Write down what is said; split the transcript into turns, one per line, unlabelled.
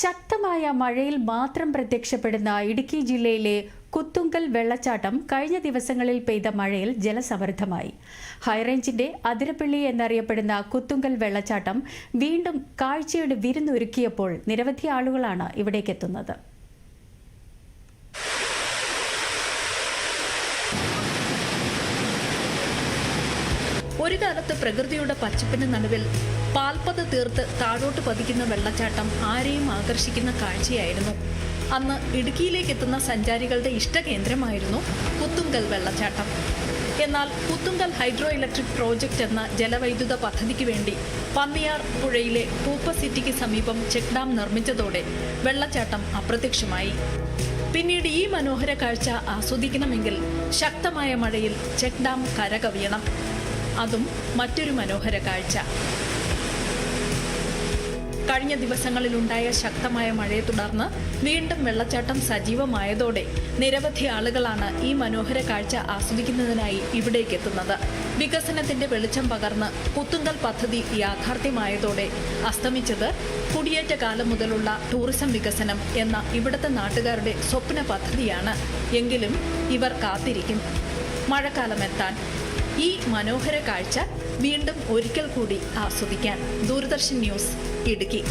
ശക്തമായ മഴയിൽ മാത്രം പ്രത്യക്ഷപ്പെടുന്ന ഇടുക്കി ജില്ലയിലെ കുത്തുങ്കൽ വെള്ളച്ചാട്ടം കഴിഞ്ഞ ദിവസങ്ങളിൽ പെയ്ത മഴയിൽ ജലസമൃദ്ധമായി. ഹൈറേഞ്ചിന്റെ അതിരപ്പള്ളി എന്നറിയപ്പെടുന്ന കുത്തുങ്കൽ വെള്ളച്ചാട്ടം വീണ്ടും കാഴ്ചയുടെ വിരുന്നൊരുക്കിയപ്പോൾ നിരവധി ആളുകളാണ് ഇവിടേക്കെത്തുന്നത്.
ഒരു കാലത്ത് പ്രകൃതിയുടെ പച്ചപ്പിന് നടുവിൽ പാൽപ്പത് തീർത്ത് താഴോട്ട് പതിക്കുന്ന വെള്ളച്ചാട്ടം ആരെയും ആകർഷിക്കുന്ന കാഴ്ചയായിരുന്നു. അന്ന് ഇടുക്കിയിലേക്ക് എത്തുന്ന സഞ്ചാരികളുടെ ഇഷ്ടകേന്ദ്രമായിരുന്നു കുത്തുങ്കൽ വെള്ളച്ചാട്ടം. എന്നാൽ കുത്തുങ്കൽ ഹൈഡ്രോ ഇലക്ട്രിക് പ്രോജക്റ്റ് എന്ന ജലവൈദ്യുത പദ്ധതിക്ക് വേണ്ടി പന്നിയാർ പുഴയിലെ പൂപ്പ സിറ്റിക്ക് സമീപം ചെക്ക് ഡാം നിർമ്മിച്ചതോടെ വെള്ളച്ചാട്ടം അപ്രത്യക്ഷമായി. പിന്നീട് ഈ മനോഹര കാഴ്ച ആസ്വദിക്കണമെങ്കിൽ ശക്തമായ മഴയിൽ ചെക്ക് ഡാം കരകവിയണം. അതും മറ്റൊരു മനോഹര കാഴ്ച. കഴിഞ്ഞ ദിവസങ്ങളിലുണ്ടായ ശക്തമായ മഴയെ തുടർന്ന് വീണ്ടും വെള്ളച്ചാട്ടം സജീവമായതോടെ നിരവധി ആളുകളാണ് ഈ മനോഹര കാഴ്ച ആസ്വദിക്കുന്നതിനായി ഇവിടേക്ക് എത്തുന്നത്. വികസനത്തിന്റെ വെളിച്ചം പകർന്ന് പുത്തുങ്കൽ പദ്ധതി യാഥാർത്ഥ്യമായതോടെ അസ്തമിച്ചത് കുടിയേറ്റ കാലം മുതലുള്ള ടൂറിസം വികസനം എന്ന ഇവിടുത്തെ നാട്ടുകാരുടെ സ്വപ്ന പദ്ധതിയാണ്. എങ്കിലും ഇവർ കാത്തിരിക്കും. മഴക്കാലം എത്താൻ ഈ മനോഹര കാഴ്ച വീണ്ടും ഒരിക്കൽ കൂടി ആസ്വദിക്കാൻ ദൂരദർശൻ ന്യൂസ് ഇടുക്കി.